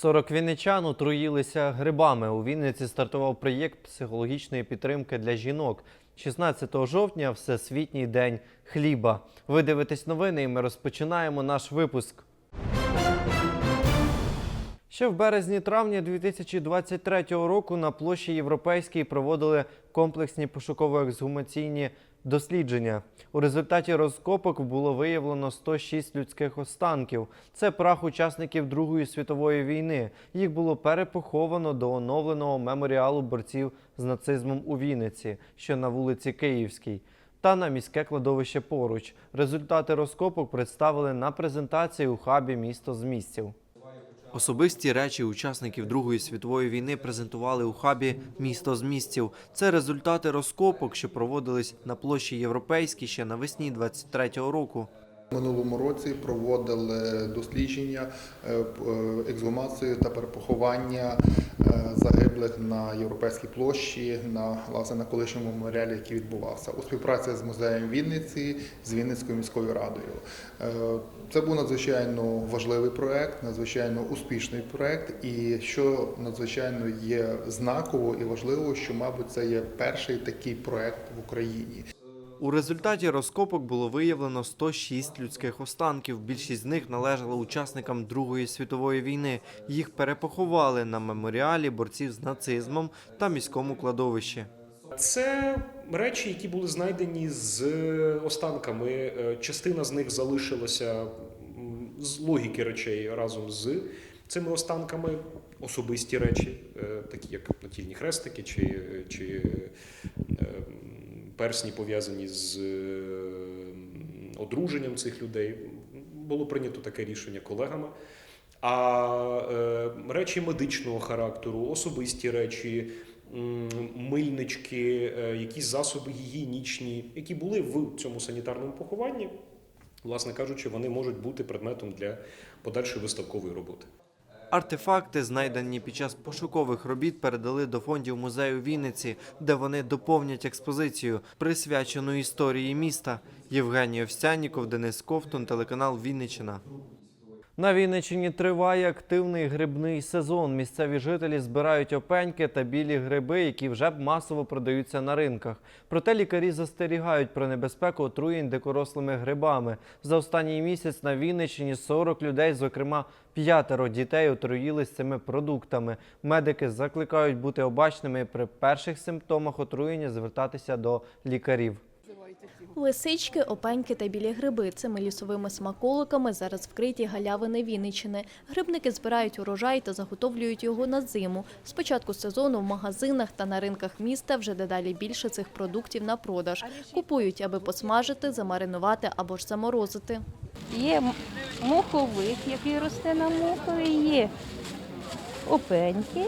40 вінничан отруїлися грибами. У Вінниці стартував проєкт психологічної підтримки для жінок. 16 жовтня Всесвітній день хліба. Ви дивитесь новини, і ми розпочинаємо наш випуск. Ще в березні-травні 2023 року на площі Європейській проводили комплексні пошуково-ексгумаційні дослідження. У результаті розкопок було виявлено 106 людських останків. Це прах учасників Другої світової війни. Їх було перепоховано до оновленого меморіалу борців з нацизмом у Вінниці, що на вулиці Київській. Та на міське кладовище поруч. Результати розкопок представили на презентації у хабі місто з місців. Особисті речі учасників Другої світової війни презентували у хабі місто з місців. Це результати розкопок, що проводились на площі Європейській ще навесні 23-го року. Минулому році проводили дослідження, е, е, ексгумацію та перепоховання загиблих на європейській площі на власне на колишньому меморіалі, який відбувався у співпраці з музеєм Вінниці з Вінницькою міською радою. Е, Це був надзвичайно важливий проект, надзвичайно успішний проект, і що надзвичайно є знаково і важливо, що мабуть це є перший такий проект в Україні. У результаті розкопок було виявлено 106 людських останків. Більшість з них належали учасникам Другої світової війни. Їх перепоховали на меморіалі борців з нацизмом та міському кладовищі. Це речі, які були знайдені з останками. Е, Частина з них залишилася з логіки речей разом з цими останками. Особисті речі, е, такі як натільні хрестики чи, чи е, персні пов'язані з е, одруженням цих людей. Було прийнято таке рішення колегами. А е, речі медичного характеру, особисті речі, мильнички, е, якісь засоби гігієнічні, які були в цьому санітарному похованні, власне кажучи, вони можуть бути предметом для подальшої виставкової роботи. Артефакти, знайдені під час пошукових робіт, передали до фондів музею Вінниці, де вони доповнять експозицію, присвячену історії міста. Євгеній Овсяніков, Денис Ковтун, телеканал Вінниччина. На Вінниччині триває активний грибний сезон. Місцеві жителі збирають опеньки та білі гриби, які вже масово продаються на ринках. Проте лікарі застерігають про небезпеку отруєнь дикорослими грибами. За останній місяць на Вінниччині 40 людей, зокрема п'ятеро дітей, отруїлись цими продуктами. Медики закликають бути обачними при перших симптомах отруєння звертатися до лікарів. Лисички, опеньки та білі гриби цими лісовими смаколиками зараз вкриті галявини Вінниччини. Грибники збирають урожай та заготовлюють його на зиму. З початку сезону в магазинах та на ринках міста вже дедалі більше цих продуктів на продаж. Купують, аби посмажити, замаринувати або ж заморозити. Є м- моховик, який росте на мохові, є опеньки. І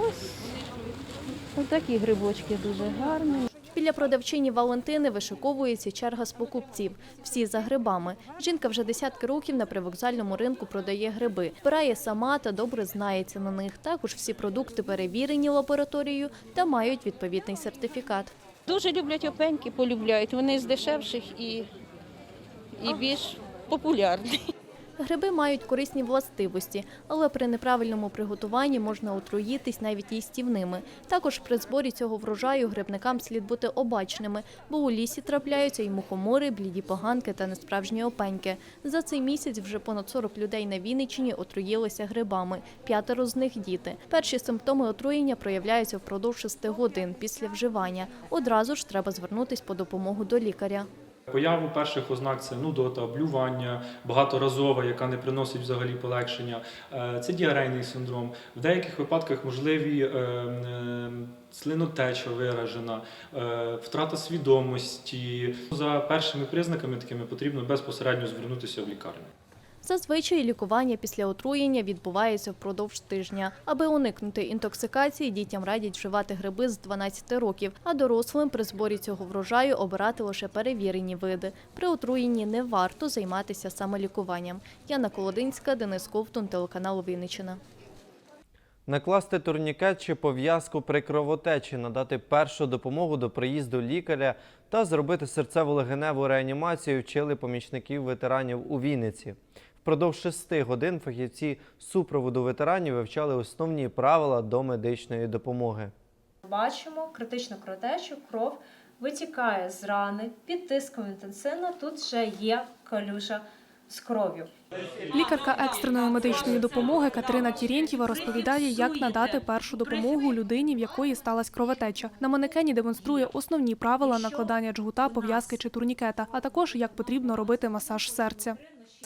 ось такі грибочки дуже гарні. Біля продавчині Валентини вишиковується черга з покупців. Всі за грибами. Жінка вже десятки років на привокзальному ринку продає гриби. Збирає сама та добре знається на них. Також всі продукти перевірені лабораторією та мають відповідний сертифікат. Дуже люблять опеньки, полюбляють. Вони з дешевших і, і більш популярні. Гриби мають корисні властивості, але при неправильному приготуванні можна отруїтись навіть їстівними. Також при зборі цього врожаю грибникам слід бути обачними, бо у лісі трапляються і мухомори, бліді поганки та несправжні опеньки. За цей місяць вже понад 40 людей на Вінниччині отруїлися грибами. П'ятеро з них діти. Перші симптоми отруєння проявляються впродовж 6 годин після вживання. Одразу ж треба звернутись по допомогу до лікаря. Появу перших ознак це нудота, облювання, багаторазова, яка не приносить взагалі полегшення. Е, Це діарейний синдром. В деяких випадках можливі е, е, слинотеча виражена, втрата свідомості. За першими признаками такими потрібно безпосередньо звернутися в лікарню. Зазвичай лікування після отруєння відбувається впродовж тижня. Аби уникнути інтоксикації, дітям радять вживати гриби з 12 років, а дорослим при зборі цього врожаю обирати лише перевірені види. При отруєнні не варто займатися самолікуванням. Яна Колодинська, Денис Ковтун, телеканал Вінниччина. Накласти турнікет чи пов'язку при кровотечі, надати першу допомогу до приїзду лікаря та зробити серцево-легеневу реанімацію вчили помічників ветеранів у Вінниці. Впродовж шести годин фахівці супроводу ветеранів вивчали основні правила до медичної допомоги. Бачимо критичну кровотечу, кров витікає з рани під тиском інтенсивно. Тут вже є калюжа з кров'ю. Лікарка екстреної медичної допомоги Катерина Тірєнтєва розповідає, як надати першу допомогу людині, в якої сталася кровотеча. На манекені демонструє основні правила накладання джгута, пов'язки чи турнікета, а також як потрібно робити масаж серця.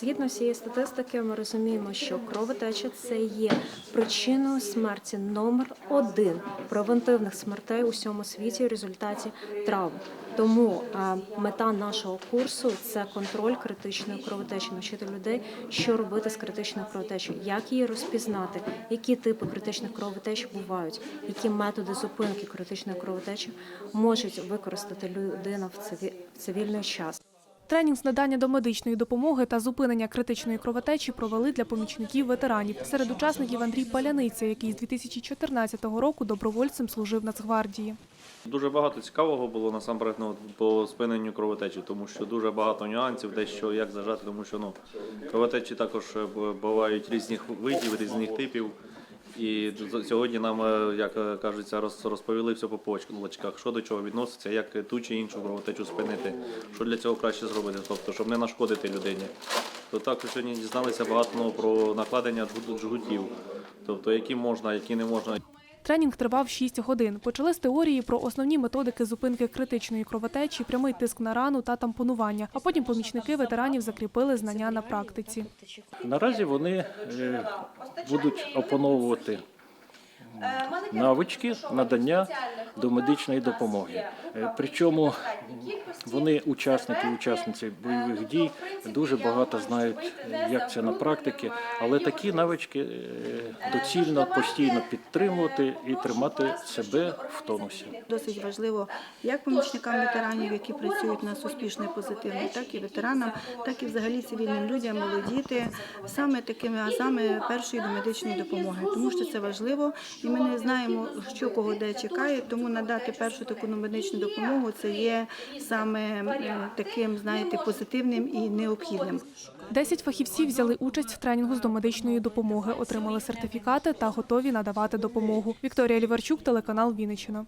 Згідно всієї статистики, ми розуміємо, що кровотеча це є причиною смерті номер один превентивних смертей у всьому світі в результаті травм. Тому е, мета нашого курсу це контроль критичної кровотечі, навчити людей, що робити з критичною кровотечею, як її розпізнати, які типи критичних кровотеч бувають, які методи зупинки критичної кровотечі можуть використати людина в цивільний час. Тренінг з надання домедичної допомоги та зупинення критичної кровотечі провели для помічників ветеранів. Серед учасників Андрій Паляниця, який з 2014 року добровольцем служив Нацгвардії. Дуже багато цікавого було насамперед ну, по спиненню кровотечі, тому що дуже багато нюансів, дещо як зажати, тому що ну, кровотечі також е, бувають різних видів, різних типів. І сьогодні нам, е, як е, кажеться, розповіли все по почках, що до чого відноситься, як ту чи іншу кровотечу спинити, що для цього краще зробити, тобто, щоб не нашкодити людині. То також сьогодні дізналися багато про накладення джгутів, тобто які можна, які не можна. Тренінг тривав 6 годин. Почали з теорії про основні методики зупинки критичної кровотечі, прямий тиск на рану та тампонування. А потім помічники ветеранів закріпили знання на практиці. Наразі вони е, будуть опановувати навички надання домедичної допомоги. Е, Причому вони учасники і учасниці бойових дій дуже багато знають, як це на практиці, але такі навички е, доцільно постійно підтримувати і тримати себе в тонусі. Досить важливо як помічникам ветеранів, які працюють на суспішний позитивний, так і ветеранам, так і взагалі цивільним людям, молодіти саме такими азами першої домедичної допомоги, тому що це важливо, і ми не знаємо, що кого де чекає. Тому надати першу таку медичну допомогу це є саме е, таким, знаєте, позитивним і необхідним. Десять фахівців взяли участь в тренінгу з домедичної допомоги, отримали сертифікати та готові надавати допомогу. Вікторія Ліварчук, телеканал Вінниччина.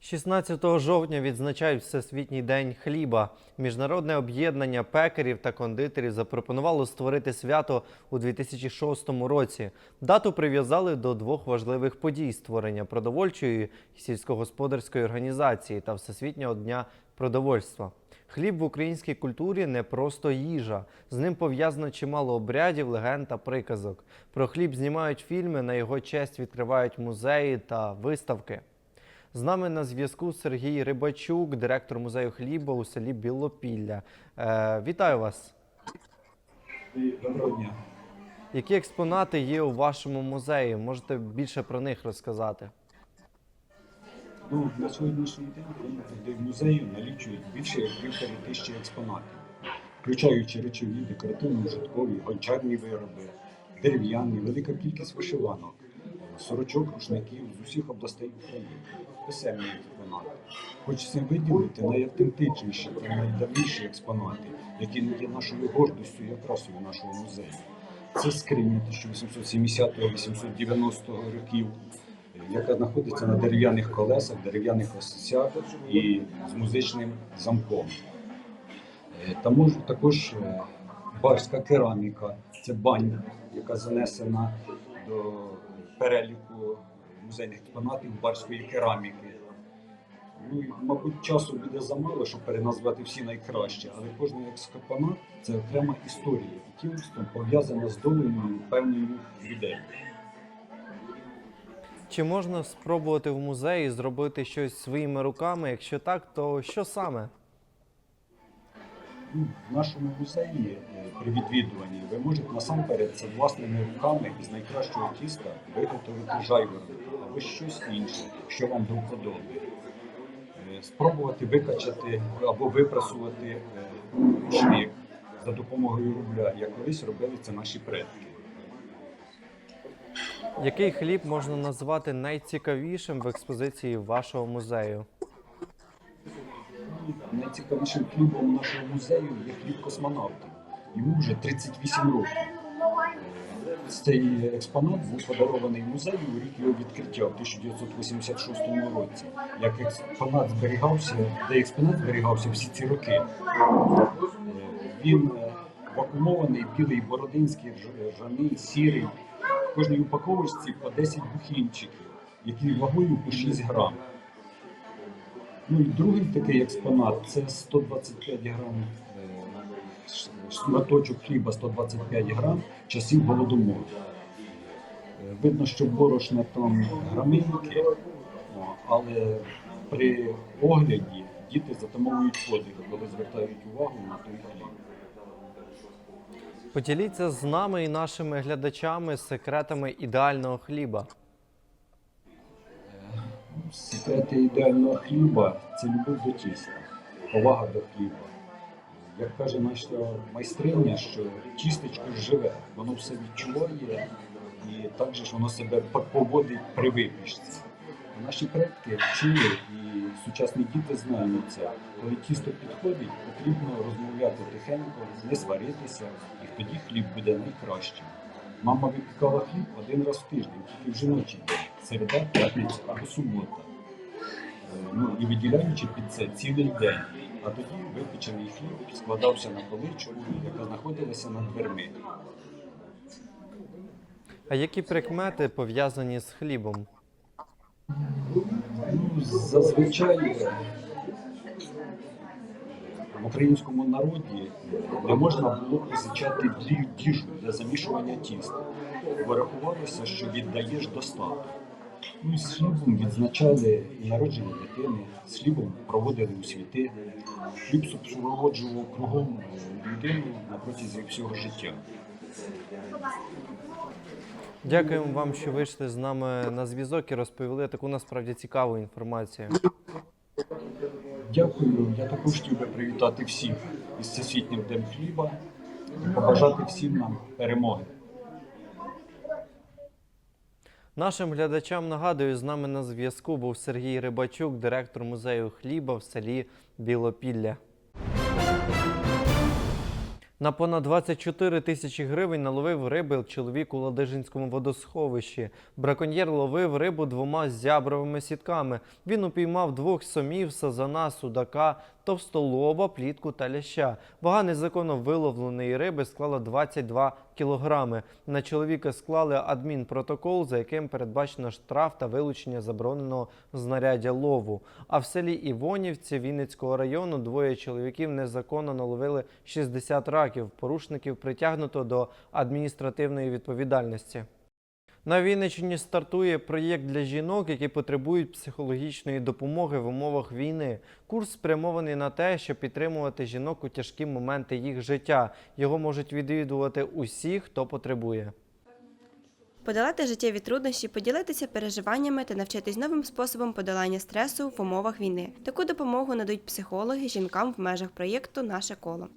16 жовтня відзначають Всесвітній день хліба. Міжнародне об'єднання пекарів та кондитерів запропонувало створити свято у 2006 році. Дату прив'язали до двох важливих подій: створення продовольчої і сільськогосподарської організації та Всесвітнього дня продовольства. Хліб в українській культурі не просто їжа. З ним пов'язано чимало обрядів, легенд та приказок. Про хліб знімають фільми, на його честь відкривають музеї та виставки. З нами на зв'язку Сергій Рибачук, директор музею хліба у селі Білопілля. Е, вітаю вас! Доброго дня. Які експонати є у вашому музеї? Можете більше про них розказати? Ну, на сьогоднішній день в музею налічують більше як півтори тисячі експонатів, включаючи речові, декоративно-ужиткові, гончарні вироби, дерев'яні, велика кількість вишиванок, сорочок, рушників з усіх областей України, писемні експонати. Хочеться виділити найавтентичніші та найдавніші експонати, які є нашою гордістю і окрасою нашого музею. Це скриня 1870-890 років, яка знаходиться на дерев'яних колесах, дерев'яних осцях і з музичним замком. Е, також е, барська кераміка, це бань, яка занесена до переліку музейних експонатів барської кераміки. Ну, мабуть, часу буде замало, щоб переназвати всі найкраще, але кожен експонат це окрема історія, якимось там пов'язана з долею певної людей. Чи можна спробувати в музеї зробити щось своїми руками? Якщо так, то що саме? Ну, В нашому музеї е, при відвідуванні ви можете насамперед це власними руками із найкращого тіста виготовити жайворонок або щось інше, що вам до вподоби. Е, Спробувати викачати або випрасувати е, рушник за допомогою рубля, як колись робили це наші предки. Який хліб можна назвати найцікавішим в експозиції вашого музею? Найцікавішим хлібом нашого музею є хліб космонавтів. Йому вже 38 років. Цей експонат був подарований музею у рік його відкриття в 1986 році. Як експонат зберігався, де експонат зберігався всі ці роки. Він е, вакуумований, білий, бородинський, рж- ржаний, сірий. В кожній упаковочці по 10 бухінчиків, які вагою по 6 грам. Ну і другий такий експонат це 125 грам е, шматочок хліба 125 грам часів голодомору. Е, Видно, що борошна там граминки, але при огляді діти затамовують подих, коли звертають увагу на той хліб. Поділіться з нами і нашими глядачами секретами ідеального хліба. Секрети ідеального хліба це любов до тіста, повага до хліба. Як каже наша майстриня, що тістечко живе, воно все відчуває і так же ж воно себе поводить при випічці. Наші предки вчили і сучасні діти знають це. Коли тісто підходить, потрібно розмовляти тихенько, не сваритися, і тоді хліб буде найкращим. Мама випікала хліб один раз в тиждень, тільки в жіночий середа, п'ятниця або субота. Е, Ну і виділяючи під це цілий день. А тоді випечений хліб складався на поличку, яка знаходилася над дверми. А які прикмети пов'язані з хлібом? Ну, зазвичай е, в українському народі не можна було позичати діжу для замішування тіста. Бо рахувалося, що віддаєш достаток. Ну, і з хлібом відзначали народження дитини, з проводили у світи. Хліб супроводжував кругом е, людину на протязі всього життя. Дякуємо вам, що вийшли з нами на зв'язок і розповіли таку насправді цікаву інформацію. Дякую. Я також хотів би привітати всіх із Всесвітнім Днем хліба і побажати всім нам перемоги. Нашим глядачам нагадую, з нами на зв'язку був Сергій Рибачук, директор музею хліба в селі Білопілля. На понад 24 тисячі гривень наловив риби чоловік у Ладижинському водосховищі. Браконьєр ловив рибу двома зябровими сітками. Він упіймав двох сомів, сазана, судака, товстолоба, плітку та ляща. Вага незаконно виловленої риби склала 22 кілограми. На чоловіка склали адмінпротокол, за яким передбачено штраф та вилучення забороненого знаряддя лову. А в селі Івонівці Вінницького району двоє чоловіків незаконно наловили 60 раків. Порушників притягнуто до адміністративної відповідальності. На Вінниччині стартує проєкт для жінок, які потребують психологічної допомоги в умовах війни. Курс спрямований на те, щоб підтримувати жінок у тяжкі моменти їх життя. Його можуть відвідувати усі, хто потребує. Подолати життєві труднощі, поділитися переживаннями та навчитись новим способом подолання стресу в умовах війни. Таку допомогу надають психологи жінкам в межах проєкту Наше коло.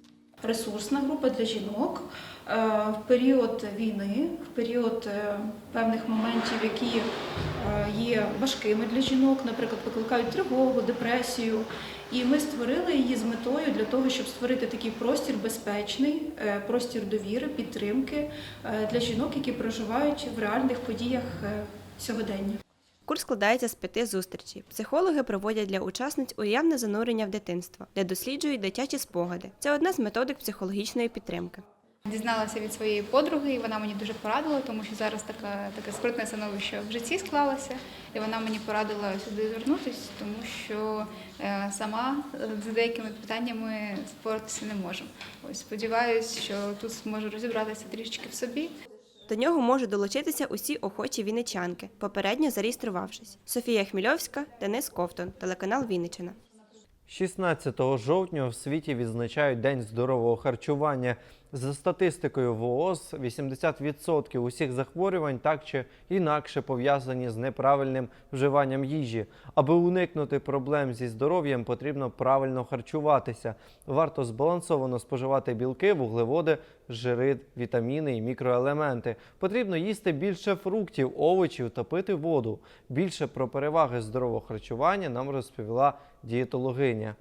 Ресурсна група для жінок е, в період війни, в період е, певних моментів, які е, є важкими для жінок, наприклад, викликають тривогу, депресію. І ми створили її з метою для того, щоб створити такий простір безпечний, простір довіри, підтримки для жінок, які проживають в реальних подіях сьогодення. Курс складається з п'яти зустрічей. Психологи проводять для учасниць уявне занурення в дитинство, де досліджують дитячі спогади. Це одна з методик психологічної підтримки. Дізналася від своєї подруги, і вона мені дуже порадила, тому що зараз така, таке скрутне становище в житті склалося, і вона мені порадила сюди звернутися, тому що е, сама е, з деякими питаннями споратися не можу. Ось сподіваюся, що тут зможу розібратися трішечки в собі. До нього можуть долучитися усі охочі вінничанки, попередньо зареєструвавшись. Софія Хмільовська, Денис Ковтон, телеканал Вінниччина. 16 жовтня в світі відзначають День здорового харчування. За статистикою ВООЗ, 80% усіх захворювань так чи інакше пов'язані з неправильним вживанням їжі. Аби уникнути проблем зі здоров'ям, потрібно правильно харчуватися. Варто збалансовано споживати білки, вуглеводи, жири, вітаміни і мікроелементи. Потрібно їсти більше фруктів, овочів та пити воду. Більше про переваги здорового харчування нам розповіла дієтологиня.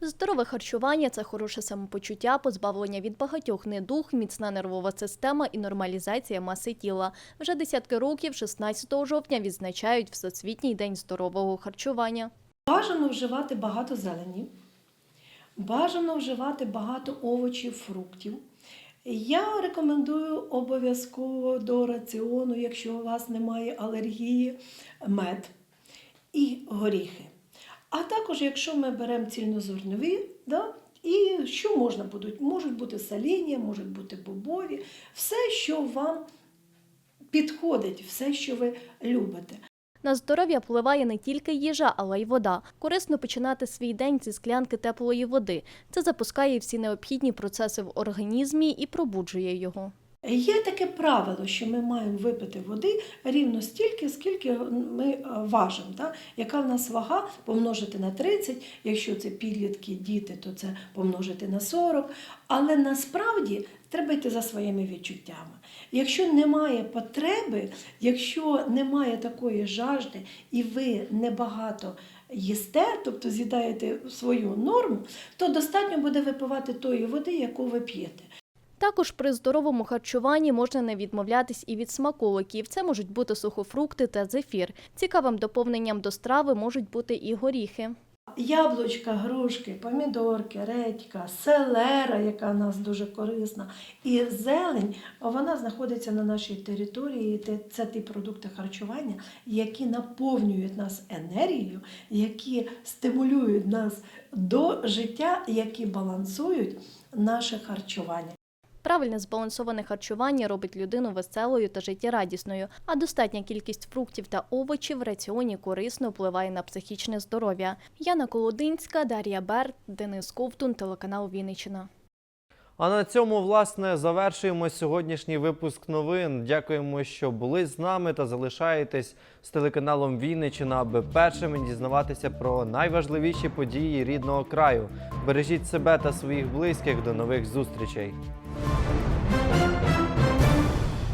Здорове харчування це хороше самопочуття, позбавлення від багатьох недуг, міцна нервова система і нормалізація маси тіла. Вже десятки років, 16 жовтня, відзначають Всесвітній день здорового харчування. Бажано вживати багато зелені, бажано вживати багато овочів, фруктів. Я рекомендую обов'язково до раціону, якщо у вас немає алергії, мед і горіхи. А також, якщо ми беремо цільнозернові, да, і що можна будуть? Можуть бути саління, можуть бути бобові, все, що вам підходить, все, що ви любите. На здоров'я впливає не тільки їжа, але й вода. Корисно починати свій день зі склянки теплої води. Це запускає всі необхідні процеси в організмі і пробуджує його. Є таке правило, що ми маємо випити води рівно стільки, скільки ми е, важимо. Да? Яка в нас вага помножити на 30, якщо це підлітки, діти, то це помножити на 40. Але насправді треба йти за своїми відчуттями. Якщо немає потреби, якщо немає такої жажди, і ви небагато їсте, тобто з'їдаєте свою норму, то достатньо буде випивати тої води, яку ви п'єте. Також при здоровому харчуванні можна не відмовлятись і від смаколиків. Це можуть бути сухофрукти та зефір. Цікавим доповненням до страви можуть бути і горіхи. Яблучка, грушки, помідорки, редька, селера, яка в нас дуже корисна, і зелень, вона знаходиться на нашій території. Це ті продукти харчування, які наповнюють нас енергією, які стимулюють нас до життя, які балансують наше харчування. Правильне збалансоване харчування робить людину веселою та життєрадісною, а достатня кількість фруктів та овочів в раціоні корисно впливає на психічне здоров'я. Яна Колодинська, Дар'я Берт, Денис Ковтун, телеканал Вінниччина. А на цьому, власне, завершуємо сьогоднішній випуск новин. Дякуємо, що були з нами та залишаєтесь з телеканалом Вінничина, аби першими дізнаватися про найважливіші події рідного краю. Бережіть себе та своїх близьких. До нових зустрічей.